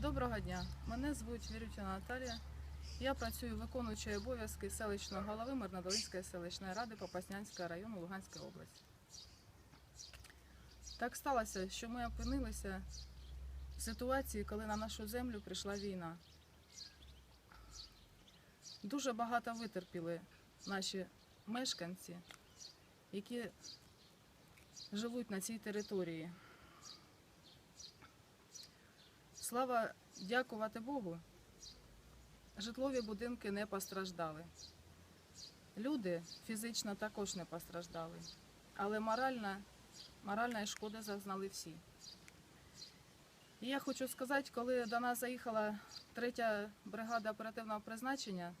Доброго дня. Мене звуть Вірютіна Наталія. Я працюю виконуючою обов'язки селищного голови Мирнодолинської селищної ради Попаснянського району Луганської області. Так сталося, що ми опинилися в ситуації, коли на нашу землю прийшла війна. Дуже багато витерпіли наші мешканці, які живуть на цій території. Слава дякувати Богу, житлові будинки не постраждали. Люди фізично також не постраждали, але моральна, моральної шкоди зазнали всі. І я хочу сказати, коли до нас заїхала третя бригада оперативного призначення,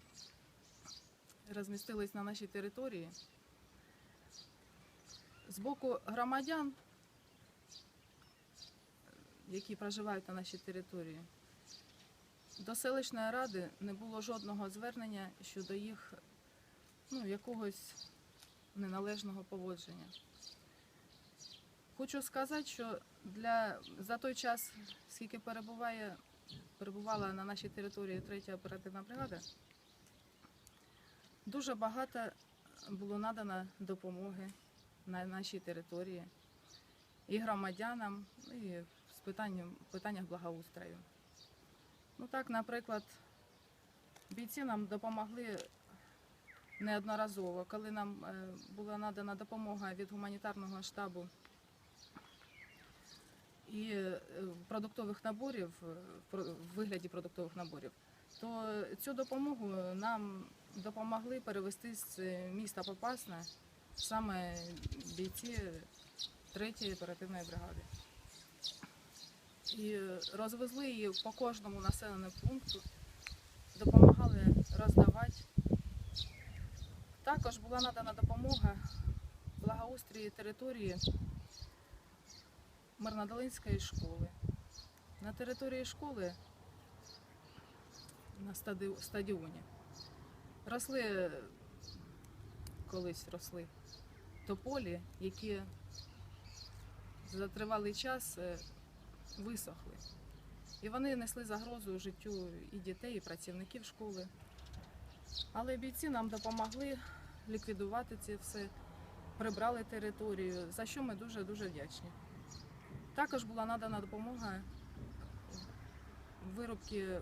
розмістились на нашій території, з боку громадян які проживають на нашій території. До селищної ради не було жодного звернення щодо їх ну, якогось неналежного поводження. Хочу сказати, що для, за той час, скільки перебуває, перебувала на нашій території третя оперативна бригада, дуже багато було надано допомоги на нашій території і громадянам, і питанням, питаннях благоустрою. Ну так, наприклад, бійці нам допомогли неодноразово, коли нам е, була надана допомога від гуманітарного штабу і е, продуктових наборів, е, в вигляді продуктових наборів, то цю допомогу нам допомогли перевести з міста Попасна саме бійці третьої оперативної бригади. І розвезли її по кожному населеному пункту, допомагали роздавати. Також була надана допомога благоустрії території Мирнодолинської школи. На території школи на стадіоні росли колись росли тополі, які за тривалий час е, висохли. І вони несли загрозу життю і дітей, і працівників школи. Але бійці нам допомогли ліквідувати це все, прибрали територію, за що ми дуже-дуже вдячні. Також була надана допомога виробки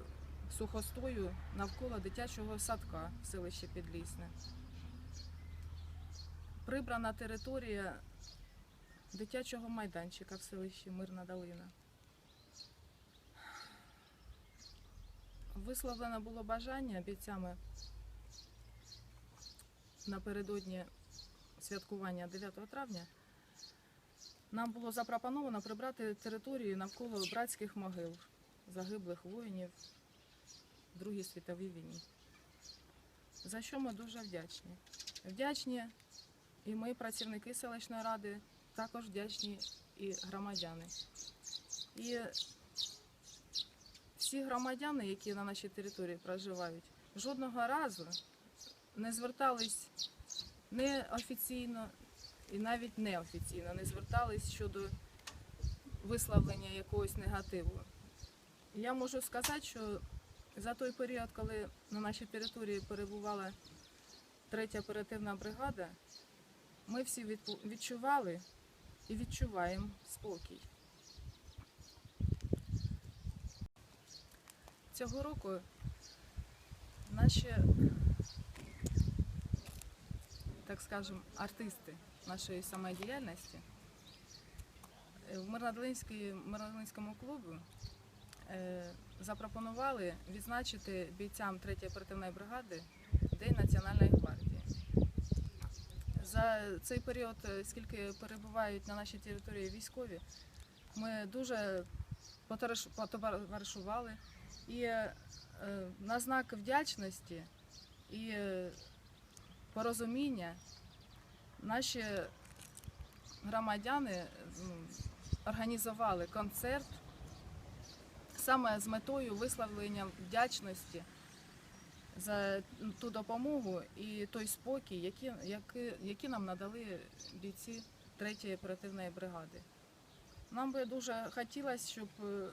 сухостою навколо дитячого садка в селищі Підлісне. Прибрана територія дитячого майданчика в селищі Мирна Долина. Висловлено було бажання бійцями напередодні святкування 9 травня. Нам було запропоновано прибрати територію навколо братських могил загиблих воїнів в Другій світовій війні. За що ми дуже вдячні. Вдячні і ми, працівники селищної ради, також вдячні і громадяни. І всі громадяни, які на нашій території проживають, жодного разу не звертались неофіційно і навіть неофіційно не звертались щодо висловлення якогось негативу. Я можу сказати, що за той період, коли на нашій території перебувала третя оперативна бригада, ми всі відчували і відчуваємо спокій. Цього року наші, так скажемо, артисти нашої самодіяльності е, в Мирнодолинському клубу е, запропонували відзначити бійцям 3-ї оперативної бригади День Національної гвардії. За цей період, е, скільки перебувають на нашій території військові, ми дуже потовариш- потоваришували і е, на знак вдячності і е, порозуміння наші громадяни організували концерт саме з метою висловлення вдячності за ту допомогу і той спокій, які, які, які нам надали бійці 3-ї оперативної бригади. Нам би дуже хотілося, щоб е,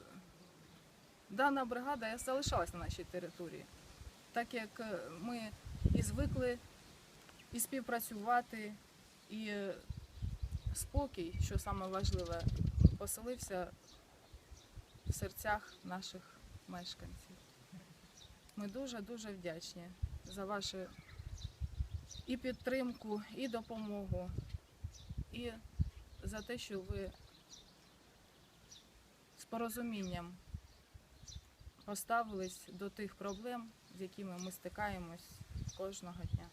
дана бригада залишалась на нашій території, так як е, ми і звикли і співпрацювати, і спокій, що саме поселився в серцях наших мешканців. Ми дуже-дуже вдячні за вашу і підтримку, і допомогу, і за те, що ви з порозумінням поставились до тих проблем, з якими ми стикаємось кожного дня.